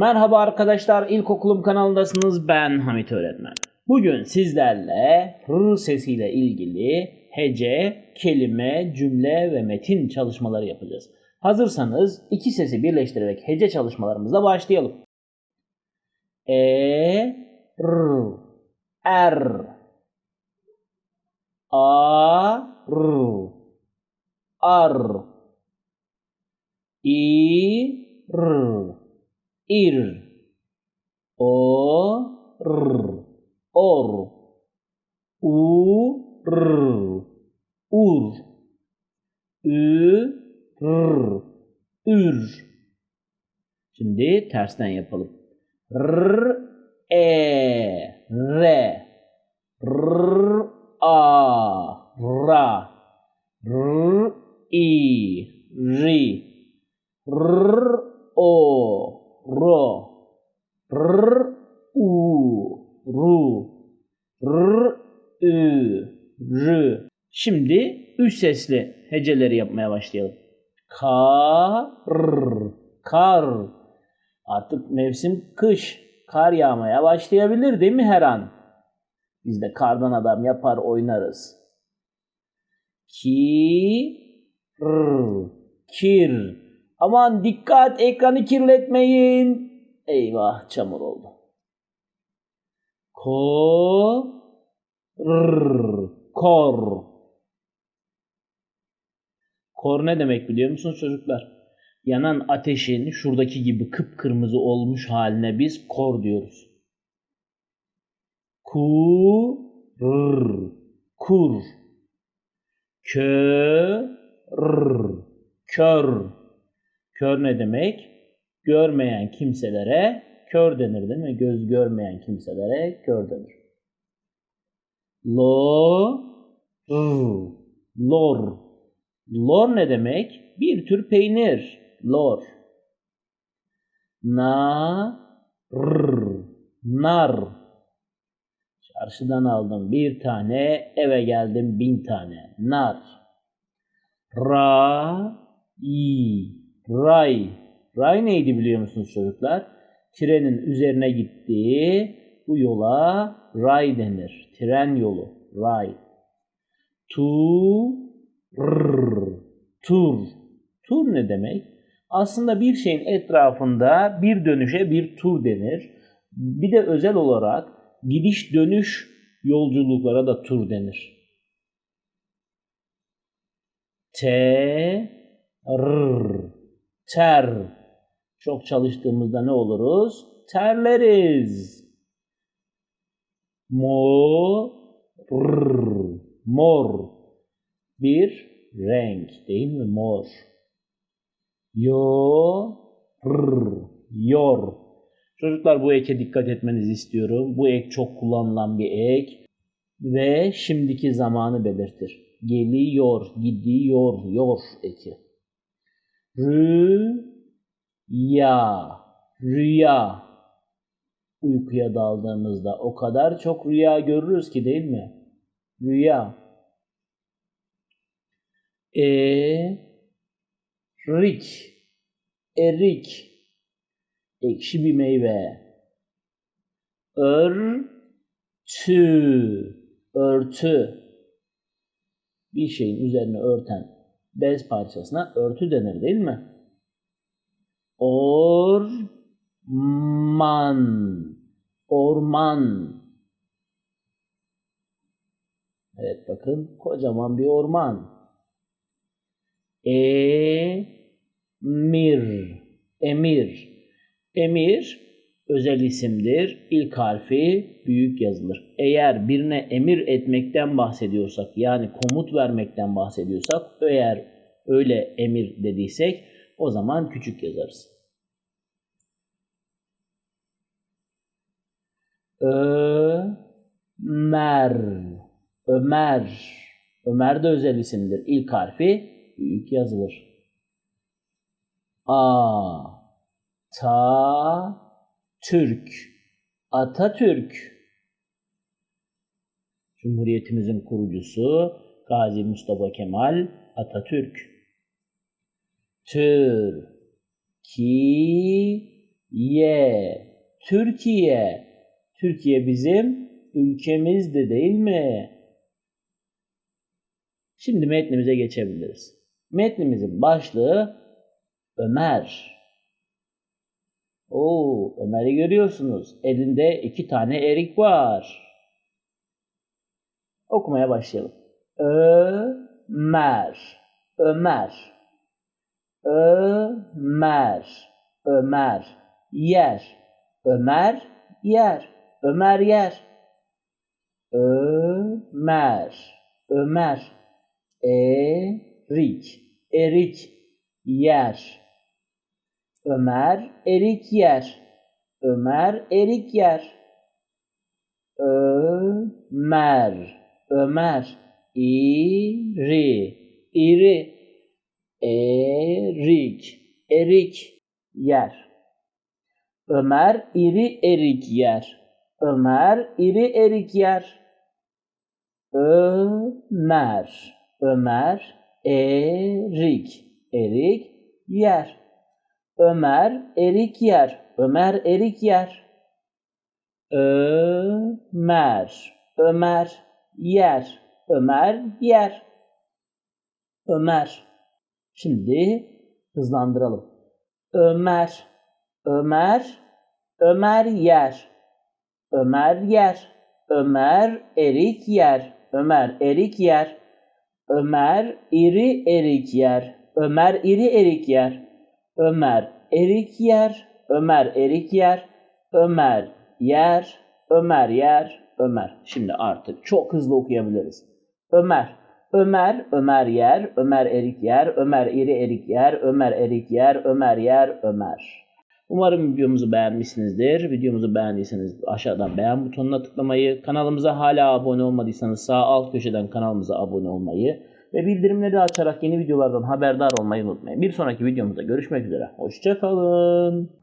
Merhaba arkadaşlar, İlkokulum kanalındasınız. Ben Hamit Öğretmen. Bugün sizlerle R sesiyle ilgili hece, kelime, cümle ve metin çalışmaları yapacağız. Hazırsanız iki sesi birleştirerek hece çalışmalarımıza başlayalım. E, R, Er, A, R, Ar, İ, R, ir. O r or. U r ur. Ü r ür. Şimdi tersten yapalım. R. E. Re r. A. Ra r i ri r o ro r u ru r ü r Şimdi üç sesli heceleri yapmaya başlayalım. Kar kar Artık mevsim kış. Kar yağmaya başlayabilir değil mi her an? Biz de kardan adam yapar oynarız. Ki r kir Aman dikkat ekranı kirletmeyin. Eyvah çamur oldu. Ko r kor Kor ne demek biliyor musunuz çocuklar? Yanan ateşin şuradaki gibi kıpkırmızı olmuş haline biz kor diyoruz. Ku r kur Kö r kör Kör ne demek? Görmeyen kimselere kör denir değil mi? Göz görmeyen kimselere kör denir. Lo, r, lor. Lor ne demek? Bir tür peynir. Lor. Na, r, nar. Çarşıdan aldım bir tane, eve geldim bin tane. Nar. Ra, i, ray. Ray neydi biliyor musunuz çocuklar? Trenin üzerine gittiği bu yola ray denir. Tren yolu. Ray. Tu rrr, tur. Tur ne demek? Aslında bir şeyin etrafında bir dönüşe bir tur denir. Bir de özel olarak gidiş dönüş yolculuklara da tur denir. Te rrr, ter. Çok çalıştığımızda ne oluruz? Terleriz. Mo rrr, mor. Bir renk değil mi? Mor. Yo yor. Çocuklar bu eke dikkat etmenizi istiyorum. Bu ek çok kullanılan bir ek ve şimdiki zamanı belirtir. Geliyor, gidiyor, yor eki. Rüya, rüya. Uykuya daldığımızda o kadar çok rüya görürüz ki değil mi? Rüya. E, rik, erik. Ekşi bir meyve. Örtü, örtü. Bir şeyin üzerine örten bez parçasına örtü denir değil mi? Orman, orman. Evet bakın kocaman bir orman. Emir, emir. Emir özel isimdir. İlk harfi büyük yazılır. Eğer birine emir etmekten bahsediyorsak yani komut vermekten bahsediyorsak eğer öyle emir dediysek o zaman küçük yazarız. Ömer Ömer Ömer de özel isimdir. İlk harfi büyük yazılır. A Ta Türk Atatürk Cumhuriyetimizin kurucusu Gazi Mustafa Kemal Atatürk. Tür ki Ye. Türkiye. Türkiye bizim ülkemizdi değil mi? Şimdi metnimize geçebiliriz. Metnimizin başlığı Ömer. Oo, Ömer'i görüyorsunuz. Elinde iki tane erik var. Okumaya başlayalım. Ömer. Ömer. Ömer. Ömer. Yer. Ömer yer. Ömer yer. Ömer. Ömer. Erik. Erik yer. Ömer erik yer. Ömer erik yer. Ömer. Ömer. İri. İri. Erik. Erik yer. Ömer iri erik yer. Ömer iri erik yer. Ömer. Ömer erik. Erik yer. Ömer erik yer. Ömer erik yer. Ömer. Ömer yer. Ömer yer. Ömer. Şimdi hızlandıralım. Ömer. Ömer. Ömer yer. Ömer yer. Ömer erik yer. Ömer erik yer. Ömer iri erik yer. Ömer iri erik yer. Ömer erik yer. Ömer erik yer. Ömer yer. Ömer yer. Ömer. Şimdi artık çok hızlı okuyabiliriz. Ömer. Ömer, Ömer yer, Ömer erik yer, Ömer iri erik yer, Ömer erik yer, Ömer yer, Ömer. Umarım videomuzu beğenmişsinizdir. Videomuzu beğendiyseniz aşağıdan beğen butonuna tıklamayı, kanalımıza hala abone olmadıysanız sağ alt köşeden kanalımıza abone olmayı ve bildirimleri açarak yeni videolardan haberdar olmayı unutmayın. Bir sonraki videomuzda görüşmek üzere. Hoşçakalın.